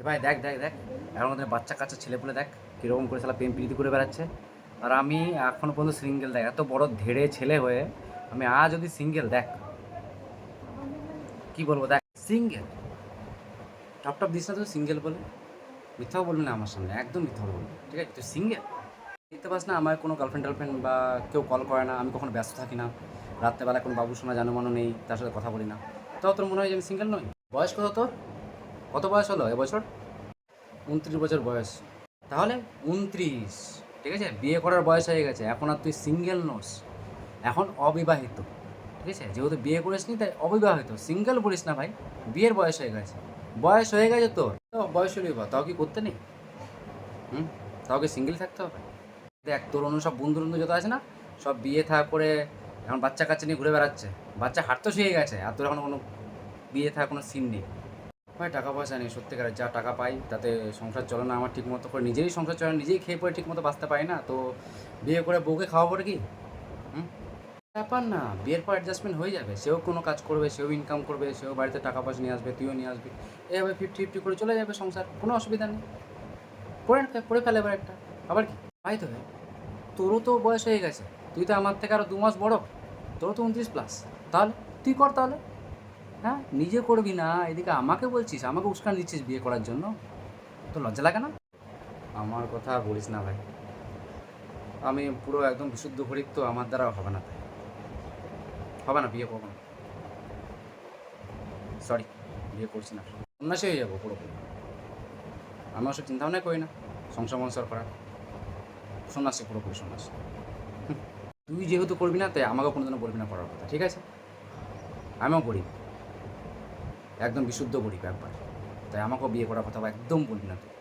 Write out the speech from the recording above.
এ ভাই দেখ দেখ দেখ। এখন আমাদের বাচ্চা কাচ্চা ছেলেপুলে দেখ, কীরকম করে সালা প্রেম প্রীতি করে বেড়াচ্ছে। আর আমি এখনও পর্যন্ত সিঙ্গেল দেখ, এত বড় ধেড়ে ছেলে হয়ে আমি আজ যদি সিঙ্গেল দেখ। কি বলব, দেখ সিঙ্গেল টপ টপ দিস না তুই সিঙ্গেল বলে। মিথ্যাও বলবি না আমার সামনে, একদম মিথ্যা বলবি ঠিক আছে? তুই সিঙ্গেল দেখতে পাস না আমার কোনো গার্লফ্রেন্ড টার্লফ্রেন্ড বা কেউ কল করে না, আমি কখনো ব্যস্ত থাকি না। রাত্রেবেলা কোনো বাবু শোনা জানো মানো নেই, তার সাথে কথা বলি না। তাও তোর মনে হয় যে আমি সিঙ্গেল নই? বয়স কত তোর? কত বয়স হলো এবছর? উনত্রিশ বছর বয়স। তাহলে উনত্রিশ ঠিক আছে? বিয়ে করার বয়স হয়ে গেছে এখন আর তুই সিঙ্গেল নোস। এখন অবিবাহিত ঠিক আছে? যেহেতু বিয়ে করিস নি তাই অবিবাহিত সিঙ্গেল বলিস না ভাই। বিয়ের বয়স হয়ে গেছে। বয়স হয়ে গেছে তোর। তো বয়স হলে বা তাও কি করতে নেই? হুম? তাও কি সিঙ্গেল থাকতে হবে? দেখ তোর অন্য সব বন্ধু বন্ধু যত আছে না সব বিয়ে থাকা করে এখন বাচ্চা কাচ্চা নিয়ে ঘুরে বেড়াচ্ছে। বাচ্চা হাঁটতে শুয়ে গেছে আর তোর এখন কোনো বিয়ে থাকা কোনো সিন নেই। ভাই টাকা পয়সা নেই, সত্যিকারের যা টাকা পাই তাতে সংসার চলে না, আমার ঠিক মতো করে নিজেই সংসার চলে নিজেই খেয়ে পরে ঠিক মতো বাঁচতে পারি না, তো বিয়ে করে বউকে খাওয়াবো কি? হুম? ব্যাপার না, বিয়ের পর অ্যাডজাস্টমেন্ট হয়ে যাবে, সেও কোনো কাজ করবে, সেও ইনকাম করবে, সেও বাড়িতে টাকা পয়সা নিয়ে আসবে, তুইও নিয়ে আসবি এভাবে ফিফটি ফিফটি করে চলে যাবে সংসার, কোনো অসুবিধা নেই। করে করে ফেলে এবার একটা, আবার কি? ভাই তো ভাই, তোরও তো বয়স হয়ে গেছে, তুই তো আমার থেকে আরও দু মাস বড়, তোরও তো উনত্রিশ প্লাস তাহলে তুই কর তাহলে। হ্যাঁ নিজে করবি না, এদিকে আমাকে বলছিস, আমাকে উস্কান দিচ্ছিস বিয়ে করার জন্য? তো লজ্জা লাগে না? আমার কথা বলিস না ভাই। আমি পুরো একদম বিশুদ্ধ ঘড়ির তো আমার দ্বারা হবে না তাই। হবে না, বিয়ে করব না। সরি বিয়ে করছি না। সন্ন্যাসী হয়ে যাব পুরোপুরি। আমি ওসব চিন্তা ভাবনাই করি না, সংসার মনসার করার সন্ন্যাসী, পুরোপুরি সন্ন্যাসী। তুই যেহেতু করবি না, তাই আমাকে কোনোদিনও বলবি না করার কথা, ঠিক আছে? আমিও গরিব। একদম বিশুদ্ধ গরিব একবার তাই আমাকেও বিয়ে করার কথা একদম বলি না তুই।